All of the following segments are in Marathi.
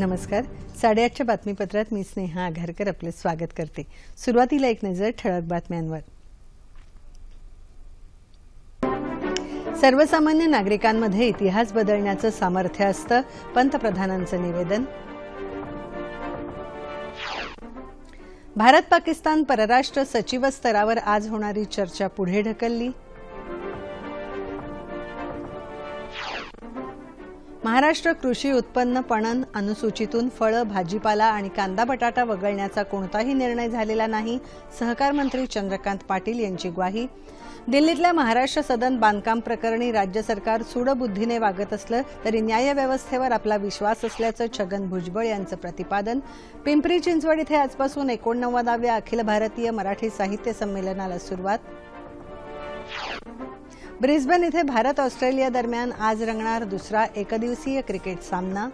नमस्कार. साडेआठच्या बातमीपत्रात मी स्नेहा आघारकर आपलं स्वागत करते. सुरुवातीला एक नजर ठळक बातम्यांवर. सर्वसामान्य नागरिकांमध्ये इतिहास बदलण्याचं सामर्थ्य असतं पंतप्रधानांचं निवेदन. भारत पाकिस्तान परराष्ट्र सचिव स्तरावर आज होणारी चर्चा पुढे ढकलली. महाराष्ट्र कृषी उत्पन्न पणन अनुसूचीतून फळं भाजीपाला आणि कांदा बटाटा वगळण्याचा कोणताही निर्णय झालेला नाही सहकार मंत्री चंद्रकांत पाटील यांची ग्वाही. दिल्लीतल्या महाराष्ट्र सदन बांधकाम प्रकरणी राज्य सरकार सूडबुद्धीने वागत असलं तरी न्यायव्यवस्थेवर आपला विश्वास असल्याचं छगन भुजबळ यांचं प्रतिपादन. पिंपरी चिंचवड इथे आजपासून एकोणनव्वदाव्या अखिल भारतीय मराठी साहित्य संमेलनाला सुरुवात. ब्रिस्बेन इथे भारत ऑस्ट्रेलिया दरम्यान आज रंगणार दुसरा एकदिवसीय क्रिकेट सामना.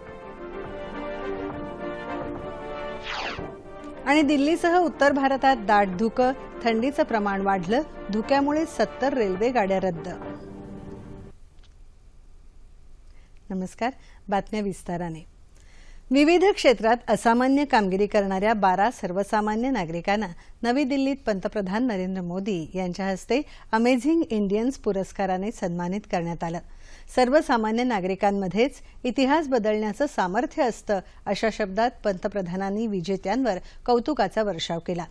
आणि दिल्लीसह उत्तर भारतात दाट धुकं थंडीचं प्रमाण वाढलं धुक्यामुळे सत्तर रेल्वे गाड्या रद्द. नमस्कार बातम्या विस्ताराने. विविध क्षेत्रात असामान्य कामगिरी करणाऱ्या बारा सर्वसामान्य नागरिकांना नवी दिल्लीत पंतप्रधान नरेंद्र मोदी यांच्या हस्ते अमेझिंग इंडियन्स पुरस्काराने सन्मानित करण्यात आलं. सर्वसामान्य नागरिकांमध्येच इतिहास बदलण्याचं सामर्थ्य असतं अशा शब्दात पंतप्रधानांनी विजेत्यांवर कौतुकाचा वर्षाव केला.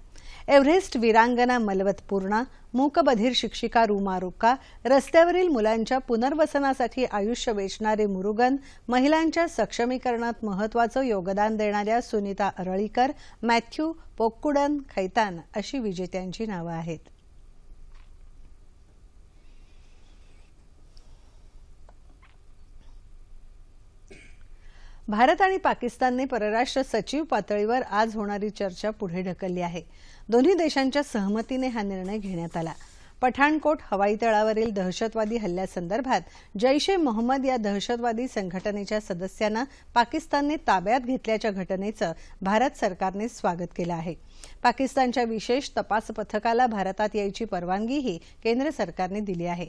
एव्हरेस्ट वीरांगना मलवत पूर्णा मूकबधीर शिक्षिका रुमा रुक्का रस्त्यावरील मुलांच्या पुनर्वसनासाठी आयुष्य वेचणारे मुरुगन महिलांच्या सक्षमीकरणात महत्वाचं योगदान देणाऱ्या सुनीता अरळीकर मॅथ्यू पोक्कुडन खैतान अशी विजेत्यांची नावं आहेत. भारत आणि पाकिस्तानने परराष्ट्र सचिव पातळीवर आज होणारी चर्चा पुढे ढकलली आहे. दोन्ही देशांच्या सहमतीने हा निर्णय घेण्यात आला. पठाणकोट हवाई तळावरील दहशतवादी हल्ल्यासंदर्भात जैश ए मोहम्मद या दहशतवादी संघटनेच्या सदस्यांना पाकिस्तानने ताब्यात घेतल्याच्या घटनेचं भारत सरकारने स्वागत केलं आहे. पाकिस्तानच्या विशेष तपास पथकाला भारतात यायची परवानगीही केंद्र सरकारने दिली आहे.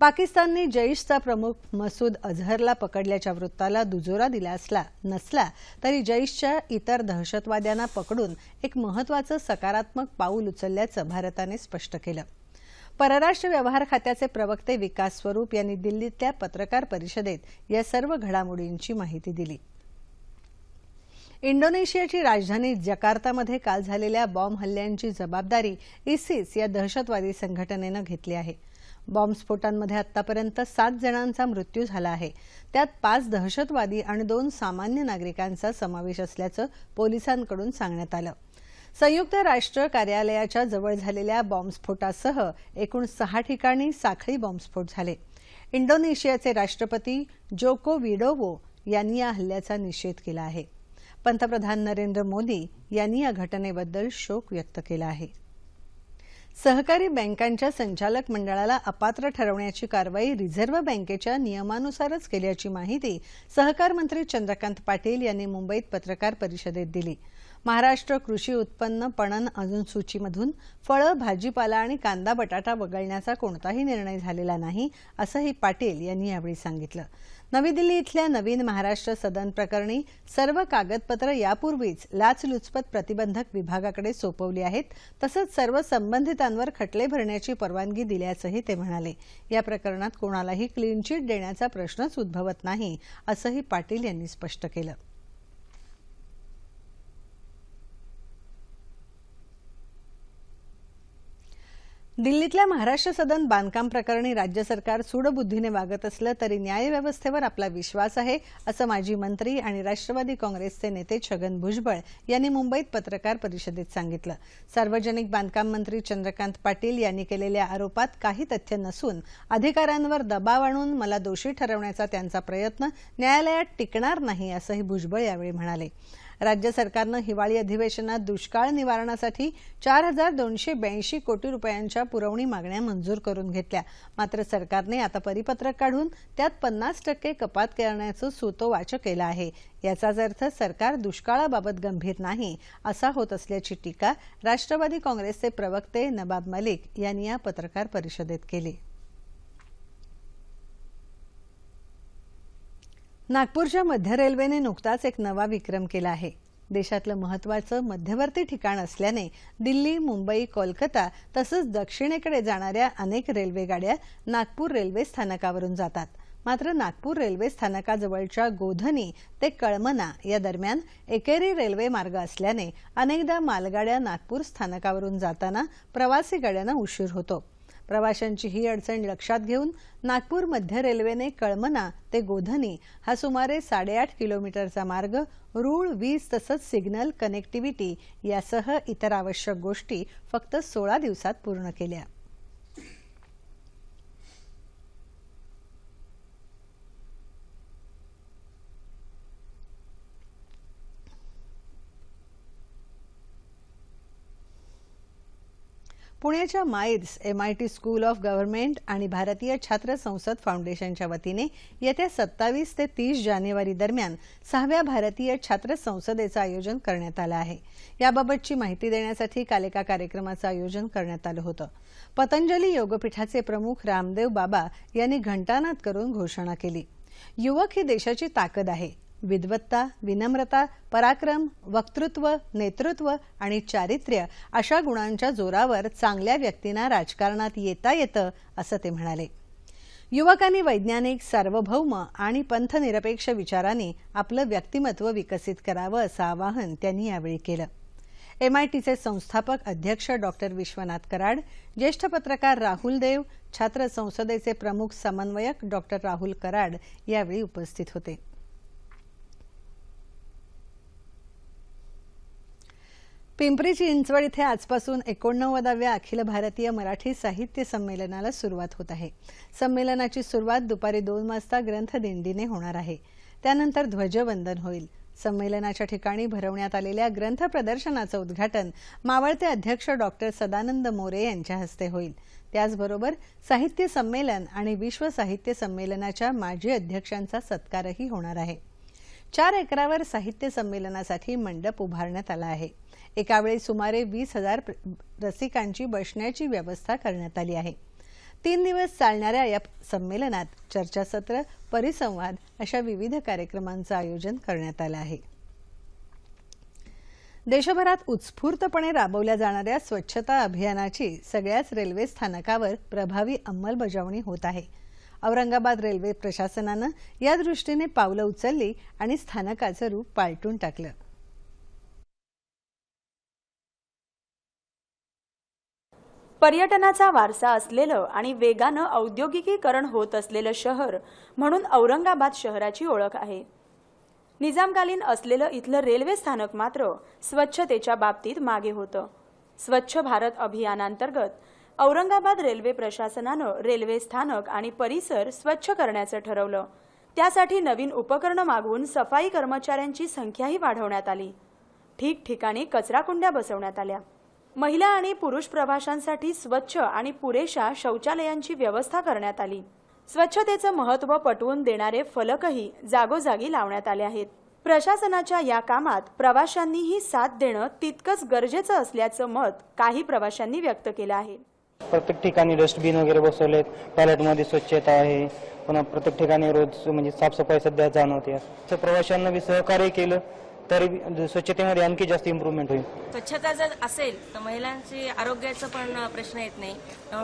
पाकिस्तानने जैशचा प्रमुख मसूद अझहरला पकडल्याच्या वृत्ताला दुजोरा दिला असला नसला तरी जैशच्या इतर दहशतवाद्यांना पकडून एक महत्वाचं सकारात्मक पाऊल उचलल्याचं भारताने स्पष्ट केलं. परराष्ट्र व्यवहार खात्याचे प्रवक्ते विकास स्वरूप यांनी दिल्लीतल्या पत्रकार परिषदेत या सर्व घडामोडींची माहिती दिली. इंडोनेशियाची राजधानी जकार्तामध्ये काल झालेल्या बॉम्ब हल्ल्यांची जबाबदारी इसिस या दहशतवादी संघटनेनं घेतली आहे. बॉम्बस्फोटांमध्ये आतापर्यंत सात जणांचा मृत्यू झाला आहे. त्यात पाच दहशतवादी आणि दोन सामान्य नागरिकांचा समावेश असल्याचं पोलिसांकडून सांगण्यात आलं. संयुक्त राष्ट्र कार्यालयाच्या जवळ झालेल्या बॉम्बस्फोटासह एकूण सहा ठिकाणी साखळी बॉम्बस्फोट झाले. इंडोनेशियाचे राष्ट्रपती जोको विडोवो यांनी या हल्ल्याचा निषेध केला आहे. पंतप्रधान नरेंद्र मोदी यांनी या घटनेबद्दल शोक व्यक्त केला आहे. सहकारी बँकांच्या संचालक मंडळाला अपात्र ठरवण्याची कारवाई रिझर्व्ह बँकेच्या नियमानुसारच केल्याची माहिती सहकार मंत्री चंद्रकांत पाटील यांनी मुंबईत पत्रकार परिषदेत दिली. महाराष्ट्र कृषी उत्पन्न पणन अजून सूचीमधून फळं भाजीपाला आणि कांदा बटाटा वगळण्याचा कोणताही निर्णय झालेला नाही असंही पाटील यांनी यावेळी सांगितलं. नवी दिल्ली इथल्या नवीन महाराष्ट्र सदन प्रकरणी सर्व कागदपत्र यापूर्वीच लाचलुचपत प्रतिबंधक विभागाकडे सोपवली आहेत तसंच सर्व संबंधितांवर खटले भरण्याची परवानगी दिल्याचंही ते म्हणाले. या प्रकरणात कोणालाही क्लीन चिट देण्याचा प्रश्नच उद्भवत नाही असंही पाटील यांनी स्पष्ट केलं. दिल्लीतल्या महाराष्ट्र सदन बांधकाम प्रकरणी राज्य सरकार सूडबुद्धीने वागत असलं तरी न्यायव्यवस्थेवर आपला विश्वास आहे असं माजी मंत्री आणि राष्ट्रवादी काँग्रेसचे नेते छगन भुजबळ यांनी मुंबईत पत्रकार परिषदेत सांगितलं. सार्वजनिक बांधकाम मंत्री चंद्रकांत पाटील यांनी केलेल्या आरोपात काही तथ्य नसून अधिकाऱ्यांवर दबाव आणून मला दोषी ठरवण्याचा त्यांचा प्रयत्न न्यायालयात टिकणार नाही असंही भुजबळ यावेळी म्हणाले. राज्य सरकारनं हिवाळी अधिवेशनात दुष्काळ निवारणासाठी चार हजार दोनशे ब्याऐंशी कोटी रुपयांच्या पुरवणी मागण्या मंजूर करून घेतल्या. मात्र सरकारने आता परिपत्रक काढून त्यात पन्नास टक्के कपात करण्याचं सूतोवाच केलं आहे. याचाच अर्थ सरकार दुष्काळाबाबत गंभीर नाही असा होत असल्याची टीका राष्ट्रवादी काँग्रेसचे प्रवक्ते नबाब मलिक यांनी या पत्रकार परिषदेत केली. नागपूरच्या मध्य रेल्वेने नुकताच एक नवा विक्रम केला आहे. देशातलं महत्वाचं मध्यवर्ती ठिकाण असल्याने दिल्ली मुंबई कोलकाता तसंच दक्षिणेकडे जाणाऱ्या अनेक रेल्वेगाड्या नागपूर रेल्वे स्थानकावरून जातात. मात्र नागपूर रेल्वे स्थानकाजवळच्या गोधनी ते कळमना या दरम्यान एकेरी रेल्वे मार्ग असल्याने अनेकदा मालगाड्या नागपूर स्थानकावरून जाताना प्रवासी गाड्यांना उशीर होतो. प्रवाशांची ही अडचण लक्षात घेऊन नागपूर मध्य रेल्वेने कळमना ते गोधनी हा सुमारे साडेआठ किलोमीटरचा मार्ग रूळ वीज तसंच सिग्नल कनेक्टिव्हिटी यासह इतर आवश्यक गोष्टी फक्त सोळा दिवसात पूर्ण केल्या. पुण्याच्या MAEER's MIT school of government आणि भारतीय छात्र संसद फाउंडेशनच्या वतीने येत्या सत्तावीस ते तीस जानेवारी दरम्यान सहाव्या भारतीय छात्र संसदेचं आयोजन करण्यात आलं आहे. याबाबतची माहिती देण्यासाठी काल एका कार्यक्रमाचं आयोजन करण्यात आलं होतं. पतंजली योगपीठाचे प्रमुख रामदेव बाबा यांनी घंटानाद करून घोषणा केली. युवक ही देशाची ताकद आहे. विद्वत्ता विनम्रता पराक्रम वक्तृत्व नेतृत्व आणि चारित्र्य अशा गुणांच्या जोरावर चांगल्या व्यक्तींना राजकारणात येता येतं असं ते म्हणाले. युवकांनी वैज्ञानिक सार्वभौम आणि पंथनिरपेक्ष विचारांनी आपलं व्यक्तिमत्व विकसित करावं असं आवाहन त्यांनी यावेळी केलं. एमआयटीचे संस्थापक अध्यक्ष डॉक्टर विश्वनाथ कराड ज्येष्ठ पत्रकार राहुल देव छात्र संसदेचे प्रमुख समन्वयक डॉक्टर राहुल कराड यावेळी उपस्थित होते. पिंपरी चिंचवड इथे आजपासून एकोणनव्वदाव्या अखिल भारतीय मराठी साहित्य संमेलनाला सुरुवात होत आहे. संमेलनाची सुरुवात दुपारी दोन वाजता ग्रंथदिंडीने होणार आहे. त्यानंतर ध्वजवंदन होईल. संमेलनाच्या ठिकाणी भरवण्यात आलेल्या ग्रंथ प्रदर्शनाचं उद्घाटन मावळते अध्यक्ष डॉक्टर सदानंद मोरे यांच्या हस्ते होईल. त्याचबरोबर साहित्य संमेलन आणि विश्व साहित्य संमेलनाच्या माजी अध्यक्षांचा सत्कारही होणार आहे. चार एकरावर साहित्य संमेलनासाठी मंडप उभारण्यात आला आहे. एकावेळी सुमारे वीस हजार रसिकांची बसण्याची व्यवस्था करण्यात आली आहे. तीन दिवस चालणाऱ्या या संमेलनात चर्चासत्र परिसंवाद अशा विविध कार्यक्रमांचं आयोजन करण्यात आलं आहे. देशभरात उत्स्फूर्तपणे राबवल्या जाणाऱ्या स्वच्छता अभियानाची सगळ्याच रेल्वे स्थानकावर प्रभावी अंमलबजावणी होत आहे. औरंगाबाद रेल्वे प्रशासनानं या दृष्टीने पावलं उचलली आणि स्थानकाचं रूप पालटून टाकलं. पर्यटनाचा वारसा असलेलं आणि वेगानं औद्योगिकीकरण होत असलेलं शहर म्हणून औरंगाबाद शहराची ओळख आहे. निजामकालीन असलेलं इथलं रेल्वे स्थानक मात्र स्वच्छतेच्या बाबतीत मागे होतं. स्वच्छ भारत अभियानांतर्गत औरंगाबाद रेल्वे प्रशासनानं रेल्वे स्थानक आणि परिसर स्वच्छ करण्याचं ठरवलं. त्यासाठी नवीन उपकरणं मागवून सफाई कर्मचाऱ्यांची संख्याही वाढवण्यात आली. ठिकठिकाणी कचराकुंड्या बसवण्यात आल्या. महिला आणि पुरुष प्रवाशांसाठी स्वच्छ आणि पुरेशा शौचालयांची व्यवस्था करण्यात आली. स्वच्छतेचं महत्त्व पटवून देणारे फलकही जागोजागी लावण्यात आले आहेत. प्रशासनाच्या या कामात प्रवाशांनीही साथ देणं तितकंच गरजेचं असल्याचं मत काही प्रवाशांनी व्यक्त केलं आहे. प्रत्येक ठिकाणी डस्टबिन वगैरे बसवलेत टॉयलेटमध्ये स्वच्छता आहे. पुन्हा प्रत्येक ठिकाणी रोज म्हणजे साफसफाई सध्या जाणवते. तर प्रवाशांना बी सहकार्य केलं तर म्हणजे स्वच्छतेमध्ये आणखी जास्त इम्प्रूव्हमेंट होईल. स्वच्छता जर असेल तर महिलांची आरोग्याचा पण प्रश्न येत नाही.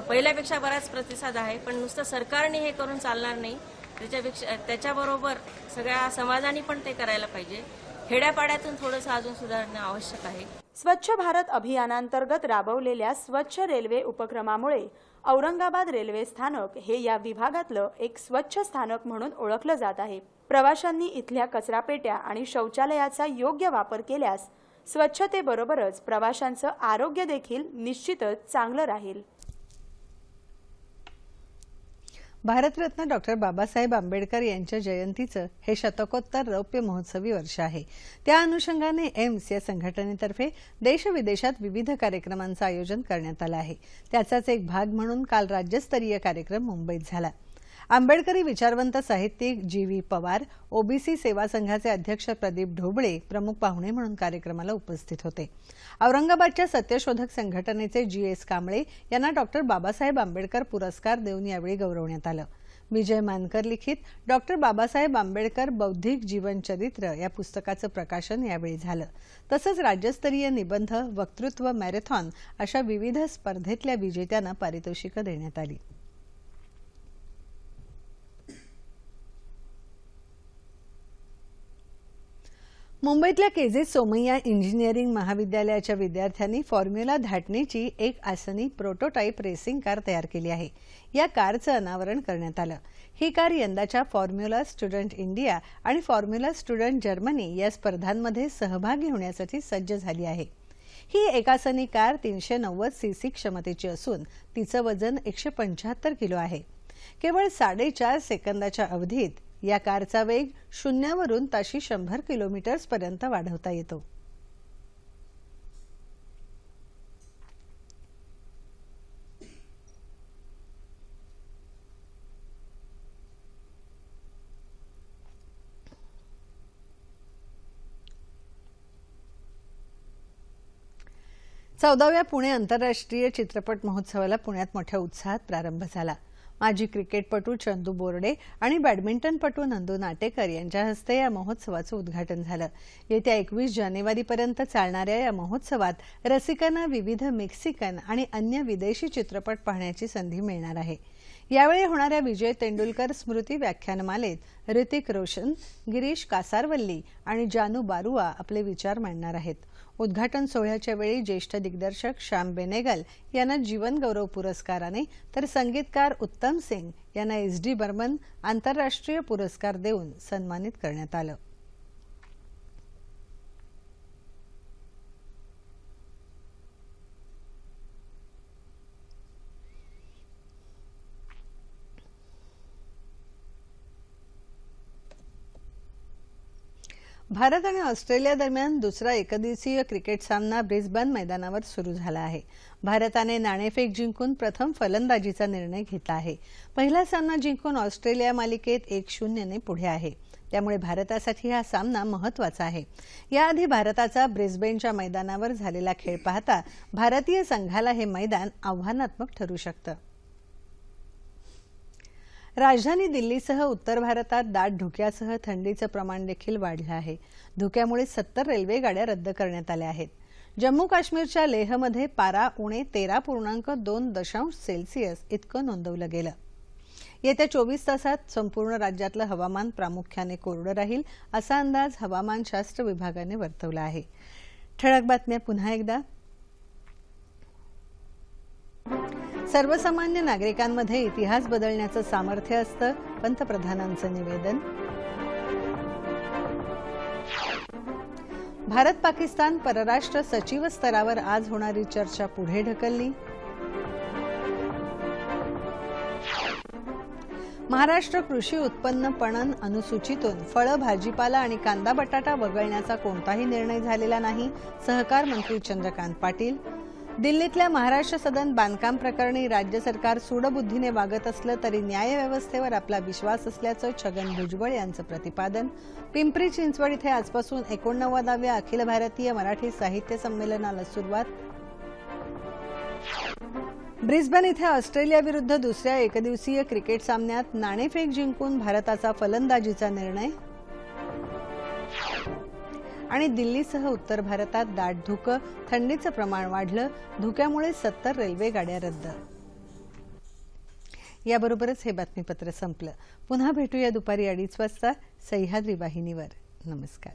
पहिल्यापेक्षा बराच प्रतिसाद आहे पण नुसतं सरकारने हे करून चालणार नाही. त्याच्यापेक्षा त्याच्याबरोबर सगळ्या समाजाने पण ते करायला पाहिजे. खेड्यापाड्यातून थोडंसं अजून सुधारणं आवश्यक आहे. स्वच्छ भारत अभियानांतर्गत राबवलेल्या स्वच्छ रेल्वे उपक्रमामुळे औरंगाबाद रेल्वे स्थानक हे या विभागातलं एक स्वच्छ स्थानक म्हणून ओळखलं जात आहे. प्रवाशांनी इथल्या कचरापेट्या आणि शौचालयाचा योग्य वापर केल्यास स्वच्छतेबरोबरच प्रवाशांचं आरोग्य देखील निश्चितच चांगलं राहील. भारतरत्न डॉक्टर बाबासाहेब आंबेडकर यांच्या जयंतीचं हे शतकोत्तर रौप्य महोत्सवी वर्ष आहे. त्या अनुषंगाने एम्स या संघटनेतर्फे देशविदेशात विविध कार्यक्रमांचं आयोजन करण्यात आलं आहे. त्याचाच एक भाग म्हणून काल राज्यस्तरीय कार्यक्रम मुंबईत झाला. आंबेडकरी विचारवंत साहित्यिक जी व्ही पवार ओबीसी सेवा संघाचे अध्यक्ष प्रदीप ढोबळे प्रमुख पाहुणे म्हणून कार्यक्रमाला उपस्थित होते. औरंगाबादच्या सत्यशोधक संघटनेचे जी एस कांबळे यांना डॉक्टर बाबासाहेब आंबेडकर पुरस्कार देऊन यावेळी गौरवण्यात आलं. विजय मानकर लिखित डॉक्टर बाबासाहेब आंबेडकर बौद्धिक जीवनचरित्र या पुस्तकाचं प्रकाशन यावेळी झालं. तसंच राज्यस्तरीय निबंध वक्तृत्व मॅरेथॉन अशा विविध स्पर्धेतल्या विजेत्यांना पारितोषिकं देण्यात आली. मुंबईतल्या के जे सोमय्या इंजिनिअरिंग महाविद्यालयाच्या विद्यार्थ्यांनी फॉर्म्युला धाटणीची एक आसनी प्रोटोटाईप रेसिंग कार तयार केली आहे. या कारचं अनावरण करण्यात आलं. ही कार यंदाच्या फॉर्म्युला स्टुडंट इंडिया आणि फॉर्म्युला स्टुडंट जर्मनी या स्पर्धांमध्ये सहभागी होण्यासाठी सज्ज झाली आहे. ही एकासनी कार तीनशे नव्वद सीसी क्षमतेची असून तिचं वजन एकशे पंच्याहत्तर किलो आहे. केवळ साडेचार सेकंदाच्या अवधीत या कारचा वेग शून्यावरून ताशी शंभर किलोमीटर्स पर्यंत वाढवता येतो. चौदाव्या पुणे आंतरराष्ट्रीय चित्रपट महोत्सवाला पुण्यात मोठ्या उत्साहात प्रारंभ झाला. माजी क्रिकेटपटू चंदू बोर्डे आणि बॅडमिंटनपटू नंदू नाटेकर यांच्या हस्ते या महोत्सवाचं उद्घाटन झालं. येत्या एकवीस जानेवारीपर्यंत चालणाऱ्या या महोत्सवात रसिकांना विविध मेक्सिकन आणि अन्य विदेशी चित्रपट पाहण्याची संधी मिळणार आहे. यावेळी होणाऱ्या विजय तेंडुलकर स्मृती व्याख्यानमालेत ऋतिक रोशन गिरीश कासारवल्ली आणि जानू बारुआ आपले विचार मांडणार आहेत. उद्घाटन सोहळ्याच्या वेळी ज्येष्ठ दिग्दर्शक श्याम बेनेगल यांना जीवनगौरव पुरस्काराने तर संगीतकार उत्तम सिंग यांना एस डी बर्मन आंतरराष्ट्रीय पुरस्कार देऊन सन्मानित करण्यात आलं. भारत आणि ऑस्ट्रेलिया दरम्यान दुसरा एकदिवसीय क्रिकेट सामना ब्रिस्बन मैदानावर सुरू झाला आहे. भारताने नाणेफेक जिंकून प्रथम फलंदाजीचा निर्णय घेतला आहे. पहिला सामना जिंकून ऑस्ट्रेलिया मालिकेत एक शून्यने पुढे आहे. त्यामुळे भारतासाठी हा सामना महत्त्वाचा आहे. याआधी भारताचा ब्रिस्बेनच्या मैदानावर झालेला खेळ पाहता भारतीय संघाला हे मैदान आव्हानात्मक ठरू शकतं. राजधानी दिल्लीसह उत्तर भारतात दाट धुक्यासह थंडीचं प्रमाण देखील वाढलं आहे. धुक्यामुळे सत्तर रेल्वे गाड्या रद्द करण्यात आल्या आहेत. जम्मू काश्मीरच्या लेहमध्ये पारा उणे तेरा पूर्णांक दोन दशांश सेल्सिअस इतकं नोंदवलं गेलं. येत्या चोवीस तासात संपूर्ण राज्यातलं हवामान प्रामुख्याने कोरडं राहील असा अंदाज हवामानशास्त्र विभागाने वर्तवला आहे. ठळक बातम्या पुन्हा एकदा. सर्वसामान्य नागरिकांमध्ये इतिहास बदलण्याचं सामर्थ्य असतं पंतप्रधानांचं निवेदन. भारत पाकिस्तान परराष्ट्र सचिव स्तरावर आज होणारी चर्चा पुढे ढकलली. महाराष्ट्र कृषी उत्पन्न पणन अनुसूचीतून फळं भाजीपाला आणि कांदा बटाटा वगळण्याचा कोणताही निर्णय झालेला नाही सहकार मंत्री चंद्रकांत पाटील दिल्लीतल्या महाराष्ट्र सदन बांधकाम प्रकरणी राज्य सरकार सूडबुद्धीने वागत असलं तरी न्यायव्यवस्थेवर आपला विश्वास असल्याचं छगन भुजबळ यांचं प्रतिपादन. पिंपरी चिंचवड इथे आजपासून एकोणनव्वदाव्या अखिल भारतीय मराठी साहित्य संमेलनाला सुरुवात. ब्रिस्बन इथे ऑस्ट्रेलियाविरुद्ध दुसऱ्या एकदिवसीय क्रिकेट सामन्यात नाणेफेक जिंकून भारताचा फलंदाजीचा निर्णय. आणि दिल्लीसह उत्तर भारतात दाट धुकं थंडीचं प्रमाण वाढलं धुक्यामुळे सत्तर रेल्वे गाड्या रद्द. याबरोबरच हे बातमीपत्र संपलं. पुन्हा भेटूया दुपारी अडीच वाजता सह्याद्री वाहिनीवर. नमस्कार.